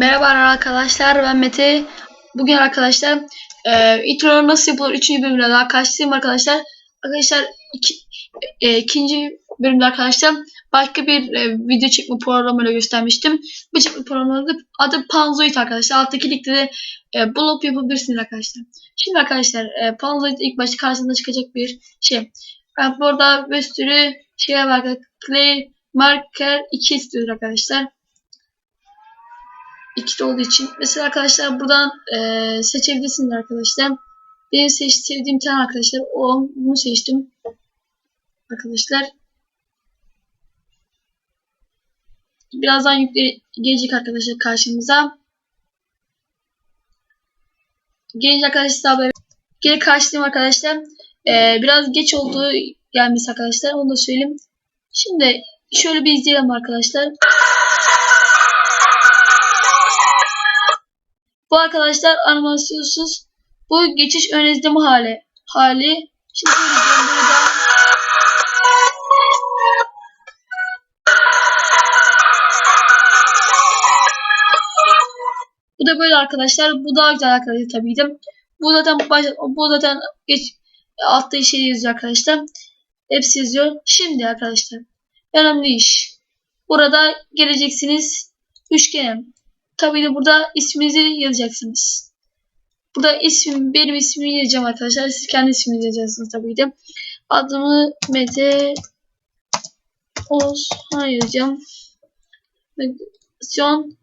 Merhaba arkadaşlar ben Mete. Bugün arkadaşlar e, intro nasıl yapılır 3. bölümle daha karşılayayım arkadaşlar. Arkadaşlar iki, e, ikinci bölümde arkadaşlar başka bir e, video çekme programıyla göstermiştim. Bu çekme programının adı, adı Panzoid arkadaşlar. Alttaki linkte de e, bulup yapabilirsiniz arkadaşlar. Şimdi arkadaşlar e, Panzoid ilk başta karşınıza çıkacak bir şey. Ben burada bir sürü şey var. Clay Marker 2 istiyoruz arkadaşlar ikili olduğu için. Mesela arkadaşlar buradan e, seçebilirsiniz arkadaşlar. Benim seç, sevdiğim tane arkadaşlar o. Bunu seçtim. Arkadaşlar. Birazdan yükle gelecek arkadaşlar karşımıza. Gelince arkadaşlar haber. Geri karşılayayım arkadaşlar. E, biraz geç oldu gelmesi arkadaşlar. Onu da söyleyeyim. Şimdi şöyle bir izleyelim arkadaşlar. Bu arkadaşlar animasyonsuz bu geçiş ön izleme hali. hali. Şimdi söyleyeceğim burada. Bu da böyle arkadaşlar. Bu daha güzel arkadaşlar tabii ki. Bu zaten baş, bu zaten geç altta şey yazıyor arkadaşlar. Hepsi yazıyor. Şimdi arkadaşlar önemli iş. Burada geleceksiniz üçgene. Tabii de burada isminizi yazacaksınız. Burada isim, benim ismimi yazacağım arkadaşlar. Siz kendi isminizi yazacaksınız tabii de. Adımı Mete Osman yazacağım. Meditasyon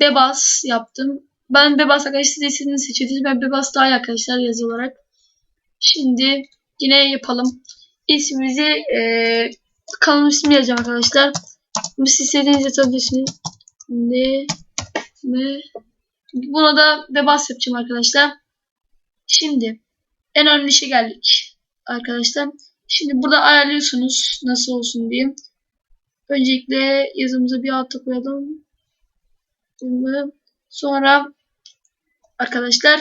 Bebas yaptım. Ben Bebas arkadaşlar siz de istediğinizi seçiyorsunuz. Ben Bebas daha iyi arkadaşlar yazı olarak. Şimdi yine yapalım. İsmimizi e, kanal ismi yazacağım arkadaşlar. Siz istediğinizi yazabilirsiniz. Ne? Buna da bebas yapacağım arkadaşlar. Şimdi en önemli işe geldik arkadaşlar. Şimdi burada ayarlıyorsunuz nasıl olsun diye. Öncelikle yazımızı bir alta koyalım. Sonra arkadaşlar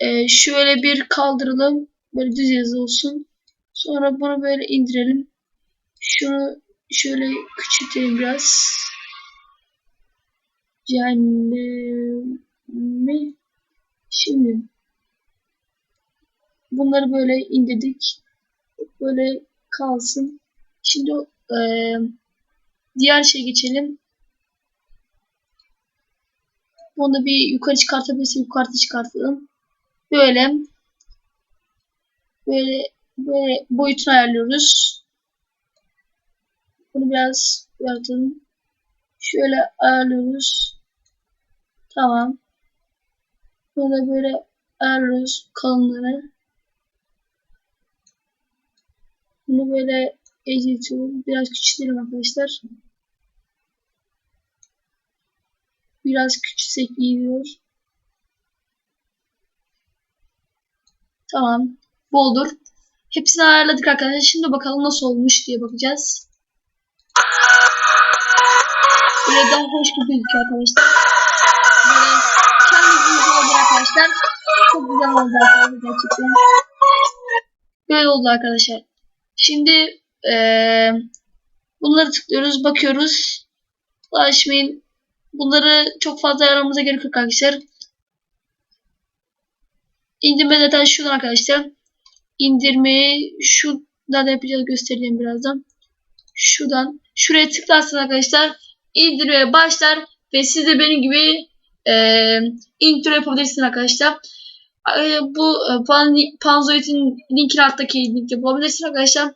e, şöyle bir kaldıralım. Böyle düz yazı olsun. Sonra bunu böyle indirelim. Şunu şöyle küçültelim biraz. Cehennemi. Şimdi bunları böyle indirdik. Böyle kalsın. Şimdi e, diğer şey geçelim. Bunu bir yukarı çıkartabilirsek yukarı çıkartalım. Böyle böyle böyle boyutunu ayarlıyoruz. Bunu biraz yaratalım. Şöyle ayarlıyoruz. Tamam. Böyle böyle ayarlıyoruz kalınlığını. Bunu böyle eğitiyorum. Biraz küçültelim arkadaşlar. Biraz küçülsek iyi olur. Tamam. Bu olur. Hepsini ayarladık arkadaşlar. Şimdi bakalım nasıl olmuş diye bakacağız. Böyle daha hoş gözüküyor arkadaşlar. Böyle kendiniz oldu arkadaşlar. Çok güzel oldu arkadaşlar gerçekten. Böyle oldu arkadaşlar. Şimdi ee, bunları tıklıyoruz. Bakıyoruz. Ulaşmayın. Bunları çok fazla aramamıza gerek yok arkadaşlar. İndirme zaten şuradan arkadaşlar. İndirmeyi şuradan yapacağız göstereceğim birazdan. Şuradan. Şuraya tıklarsanız arkadaşlar indirmeye başlar ve siz de benim gibi e, intro yapabilirsiniz arkadaşlar. E, bu e, pan, Panzoid'in linkini alttaki linkte bulabilirsiniz arkadaşlar.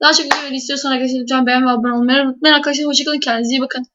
Daha çok video istiyorsanız arkadaşlar lütfen beğenmeyi ve abone olmayı unutmayın arkadaşlar. Hoşçakalın. Kendinize iyi bakın.